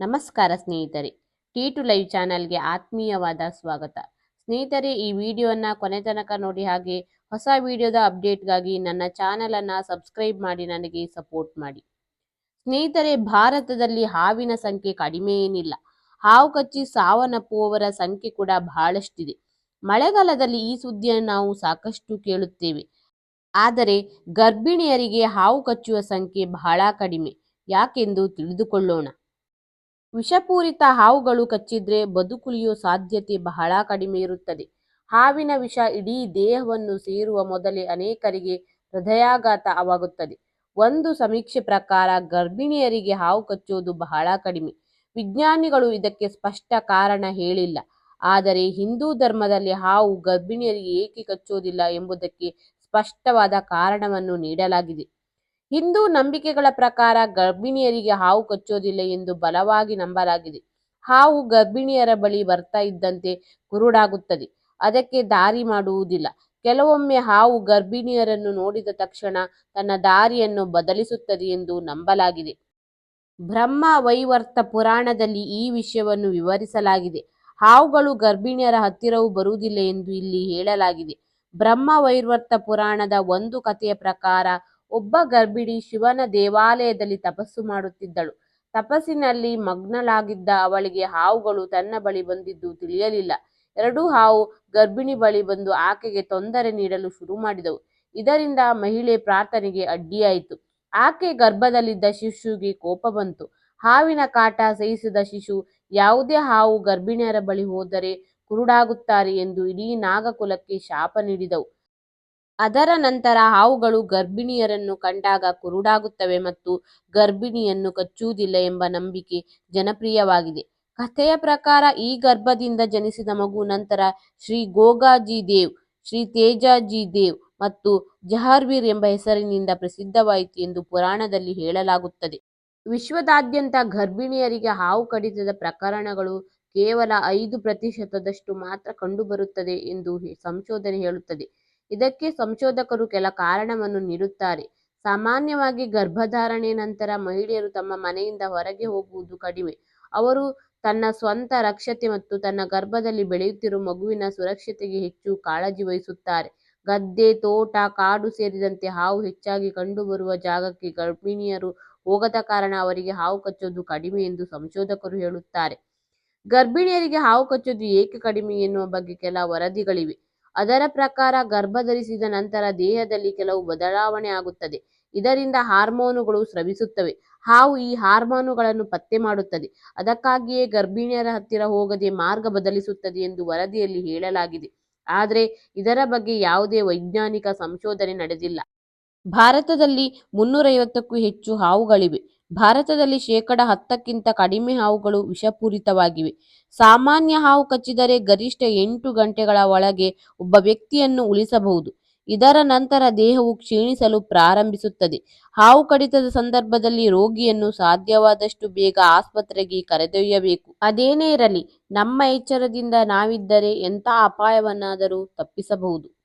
ನಮಸ್ಕಾರ ಸ್ನೇಹಿತರೆ. T to live ಚಾನಲ್ಗೆ ಆತ್ಮೀಯವಾದ ಸ್ವಾಗತ. ಸ್ನೇಹಿತರೆ, ಈ ವಿಡಿಯೋನ ಕೊನೆ ತನಕ ನೋಡಿ ಹಾಗೆ ಹೊಸ ವಿಡಿಯೋದ ಅಪ್ಡೇಟ್ಗಾಗಿ ನನ್ನ ಚಾನಲನ್ನು ಸಬ್ಸ್ಕ್ರೈಬ್ ಮಾಡಿ ನನಗೆ ಸಪೋರ್ಟ್ ಮಾಡಿ. ಸ್ನೇಹಿತರೆ, ಭಾರತದಲ್ಲಿ ಹಾವಿನ ಸಂಖ್ಯೆ ಕಡಿಮೆ ಏನಿಲ್ಲ. ಹಾವು ಕಚ್ಚಿ ಸಾವನ್ನಪ್ಪುವವರ ಸಂಖ್ಯೆ ಕೂಡ ಬಹಳಷ್ಟಿದೆ. ಮಳೆಗಾಲದಲ್ಲಿ ಈ ಸುದ್ದಿಯನ್ನು ನಾವು ಸಾಕಷ್ಟು ಕೇಳುತ್ತೇವೆ. ಆದರೆ, ಗರ್ಭಿಣಿಯರಿಗೆ ಹಾವು ಕಚ್ಚುವ ಸಂಖ್ಯೆ ಬಹಳ ಕಡಿಮೆ. ಯಾಕೆಂದು ತಿಳಿದುಕೊಳ್ಳೋಣ. ವಿಷಪೂರಿತ ಹಾವುಗಳು ಕಚ್ಚಿದ್ರೆ ಬದುಕುಳಿಯೋ ಸಾಧ್ಯತೆ ಬಹಳ ಕಡಿಮೆ ಇರುತ್ತದೆ. ಹಾವಿನ ವಿಷ ಇಡೀ ದೇಹವನ್ನು ಸೇರುವ ಮೊದಲೇ ಅನೇಕರಿಗೆ ಹೃದಯಾಘಾತ ಆಗುತ್ತದೆ ಒಂದು ಸಮೀಕ್ಷೆ ಪ್ರಕಾರ ಗರ್ಭಿಣಿಯರಿಗೆ ಹಾವು ಕಚ್ಚೋದು ಬಹಳ ಕಡಿಮೆ. ವಿಜ್ಞಾನಿಗಳು ಇದಕ್ಕೆ ಸ್ಪಷ್ಟ ಕಾರಣ ಹೇಳಿಲ್ಲ. ಆದರೆ ಹಿಂದೂ ಧರ್ಮದಲ್ಲಿ ಹಾವು ಗರ್ಭಿಣಿಯರಿಗೆ ಏಕೆ ಕಚ್ಚೋದಿಲ್ಲ ಎಂಬುದಕ್ಕೆ ಸ್ಪಷ್ಟವಾದ ಕಾರಣವನ್ನು ನೀಡಲಾಗಿದೆ. ಹಿಂದೂ ನಂಬಿಕೆಗಳ ಪ್ರಕಾರ ಗರ್ಭಿಣಿಯರಿಗೆ ಹಾವು ಕಚ್ಚೋದಿಲ್ಲ ಎಂದು ಬಲವಾಗಿ ನಂಬಲಾಗಿದೆ. ಹಾವು ಗರ್ಭಿಣಿಯರ ಬಳಿ ಬರ್ತಾ ಇದ್ದಂತೆ ಕುರುಡಾಗುತ್ತದೆ. ಅದಕ್ಕೆ ದಾರಿ ಮಾಡುವುದಿಲ್ಲ. ಕೆಲವೊಮ್ಮೆ ಹಾವು ಗರ್ಭಿಣಿಯರನ್ನು ನೋಡಿದ ತಕ್ಷಣ ತನ್ನ ದಾರಿಯನ್ನು ಬದಲಿಸುತ್ತದೆ ಎಂದು ನಂಬಲಾಗಿದೆ. ಬ್ರಹ್ಮ ವೈವರ್ತ ಪುರಾಣದಲ್ಲಿ ಈ ವಿಷಯವನ್ನು ವಿವರಿಸಲಾಗಿದೆ. ಹಾವುಗಳು ಗರ್ಭಿಣಿಯರ ಹತ್ತಿರವೂ ಬರುವುದಿಲ್ಲ ಎಂದು ಇಲ್ಲಿ ಹೇಳಲಾಗಿದೆ. ಬ್ರಹ್ಮ ವೈವರ್ತ ಪುರಾಣದ ಒಂದು ಕಥೆಯ ಪ್ರಕಾರ ಒಬ್ಬ ಗರ್ಭಿಣಿ ಶಿವನ ದೇವಾಲಯದಲ್ಲಿ ತಪಸ್ಸು ಮಾಡುತ್ತಿದ್ದಳು. ತಪಸ್ಸಿನಲ್ಲಿ ಮಗ್ನಳಾಗಿದ್ದ ಅವಳಿಗೆ ಹಾವುಗಳು ತನ್ನ ಬಳಿ ಬಂದಿದ್ದು ತಿಳಿಯಲಿಲ್ಲ. ಎರಡೂ ಹಾವು ಗರ್ಭಿಣಿ ಬಳಿ ಬಂದು ಆಕೆಗೆ ತೊಂದರೆ ನೀಡಲು ಶುರು ಮಾಡಿದವು. ಇದರಿಂದ ಮಹಿಳೆ ಪ್ರಾರ್ಥನೆಗೆ ಅಡ್ಡಿಯಾಯಿತು. ಆಕೆ ಗರ್ಭದಲ್ಲಿದ್ದ ಶಿಶುವಿಗೆ ಕೋಪ ಬಂತು. ಹಾವಿನ ಕಾಟ ಸಹಿಸಿದ ಶಿಶು ಯಾವುದೇ ಹಾವು ಗರ್ಭಿಣಿಯರ ಬಳಿ ಹೋದರೆ ಕುರುಡಾಗುತ್ತಾರೆ ಎಂದು ಇಡೀ ನಾಗಕುಲಕ್ಕೆ ಶಾಪ ನೀಡಿದವು. ಅದರ ನಂತರ ಹಾವುಗಳು ಗರ್ಭಿಣಿಯರನ್ನು ಕಂಡಾಗ ಕುರುಡಾಗುತ್ತವೆ ಮತ್ತು ಗರ್ಭಿಣಿಯನ್ನು ಕಚ್ಚುವುದಿಲ್ಲ ಎಂಬ ನಂಬಿಕೆ ಜನಪ್ರಿಯವಾಗಿದೆ. ಕಥೆಯ ಪ್ರಕಾರ ಈ ಗರ್ಭದಿಂದ ಜನಿಸಿದ ಮಗು ನಂತರ ಶ್ರೀ ಗೋಗಾಜಿ ದೇವ್, ಶ್ರೀ ತೇಜಾಜಿ ದೇವ್ ಮತ್ತು ಜಹಾರ್ವೀರ್ ಎಂಬ ಹೆಸರಿನಿಂದ ಪ್ರಸಿದ್ಧವಾಯಿತು ಎಂದು ಪುರಾಣದಲ್ಲಿ ಹೇಳಲಾಗುತ್ತದೆ. ವಿಶ್ವದಾದ್ಯಂತ ಗರ್ಭಿಣಿಯರಿಗೆ ಹಾವು ಕಡಿತದ ಪ್ರಕರಣಗಳು ಕೇವಲ ಐದು ಪ್ರತಿಶತದಷ್ಟು ಮಾತ್ರ ಕಂಡುಬರುತ್ತದೆ ಎಂದು ಸಂಶೋಧನೆ ಹೇಳುತ್ತದೆ. ಇದಕ್ಕೆ ಸಂಶೋಧಕರು ಕೆಲ ಕಾರಣವನ್ನು ನೀಡುತ್ತಾರೆ. ಸಾಮಾನ್ಯವಾಗಿ ಗರ್ಭಧಾರಣೆ ನಂತರ ಮಹಿಳೆಯರು ತಮ್ಮ ಮನೆಯಿಂದ ಹೊರಗೆ ಹೋಗುವುದು ಕಡಿಮೆ. ಅವರು ತನ್ನ ಸ್ವಂತ ರಕ್ಷತೆ ಮತ್ತು ತನ್ನ ಗರ್ಭದಲ್ಲಿ ಬೆಳೆಯುತ್ತಿರುವ ಮಗುವಿನ ಸುರಕ್ಷತೆಗೆ ಹೆಚ್ಚು ಕಾಳಜಿ ವಹಿಸುತ್ತಾರೆ. ಗದ್ದೆ, ತೋಟ, ಕಾಡು ಸೇರಿದಂತೆ ಹಾವು ಹೆಚ್ಚಾಗಿ ಕಂಡುಬರುವ ಜಾಗಕ್ಕೆ ಗರ್ಭಿಣಿಯರು ಹೋಗದ ಕಾರಣ ಅವರಿಗೆ ಹಾವು ಕಚ್ಚೋದು ಕಡಿಮೆ ಎಂದು ಸಂಶೋಧಕರು ಹೇಳುತ್ತಾರೆ. ಗರ್ಭಿಣಿಯರಿಗೆ ಹಾವು ಕಚ್ಚೋದು ಏಕೆ ಕಡಿಮೆ ಎನ್ನುವ ಬಗ್ಗೆ ಕೆಲ ವರದಿಗಳಿವೆ. ಅದರ ಪ್ರಕಾರ ಗರ್ಭಧರಿಸಿದ ನಂತರ ದೇಹದಲ್ಲಿ ಕೆಲವು ಬದಲಾವಣೆ ಆಗುತ್ತದೆ. ಇದರಿಂದ ಹಾರ್ಮೋನುಗಳು ಸ್ರವಿಸುತ್ತವೆ. ಹಾವು ಈ ಹಾರ್ಮೋನುಗಳನ್ನು ಪತ್ತೆ ಮಾಡುತ್ತದೆ. ಅದಕ್ಕಾಗಿಯೇ ಗರ್ಭಿಣಿಯರ ಹತ್ತಿರ ಹೋಗದೆ ಮಾರ್ಗ ಬದಲಿಸುತ್ತದೆ ಎಂದು ವರದಿಯಲ್ಲಿ ಹೇಳಲಾಗಿದೆ. ಆದರೆ ಇದರ ಬಗ್ಗೆ ಯಾವುದೇ ವೈಜ್ಞಾನಿಕ ಸಂಶೋಧನೆ ನಡೆದಿಲ್ಲ. ಭಾರತದಲ್ಲಿ ಮುನ್ನೂರೈವತ್ತಕ್ಕೂ ಹೆಚ್ಚು ಹಾವುಗಳಿವೆ. ಭಾರತದಲ್ಲಿ ಶೇಕಡ ಹತ್ತಕ್ಕಿಂತ ಕಡಿಮೆ ಹಾವುಗಳು ವಿಷಪೂರಿತವಾಗಿವೆ. ಸಾಮಾನ್ಯ ಹಾವು ಕಚ್ಚಿದರೆ ಗರಿಷ್ಠ ಎಂಟು ಗಂಟೆಗಳ ಒಳಗೆ ಒಬ್ಬ ವ್ಯಕ್ತಿಯನ್ನು ಉಳಿಸಬಹುದು. ಇದರ ನಂತರ ದೇಹವು ಕ್ಷೀಣಿಸಲು ಪ್ರಾರಂಭಿಸುತ್ತದೆ. ಹಾವು ಕಡಿತದ ಸಂದರ್ಭದಲ್ಲಿ ರೋಗಿಯನ್ನು ಸಾಧ್ಯವಾದಷ್ಟು ಬೇಗ ಆಸ್ಪತ್ರೆಗೆ ಕರೆದೊಯ್ಯಬೇಕು. ಅದೇನೇ ಇರಲಿ, ನಮ್ಮ ಎಚ್ಚರದಿಂದ ನಾವಿದ್ದರೆ ಎಂಥ ಅಪಾಯವನ್ನಾದರೂ ತಪ್ಪಿಸಬಹುದು.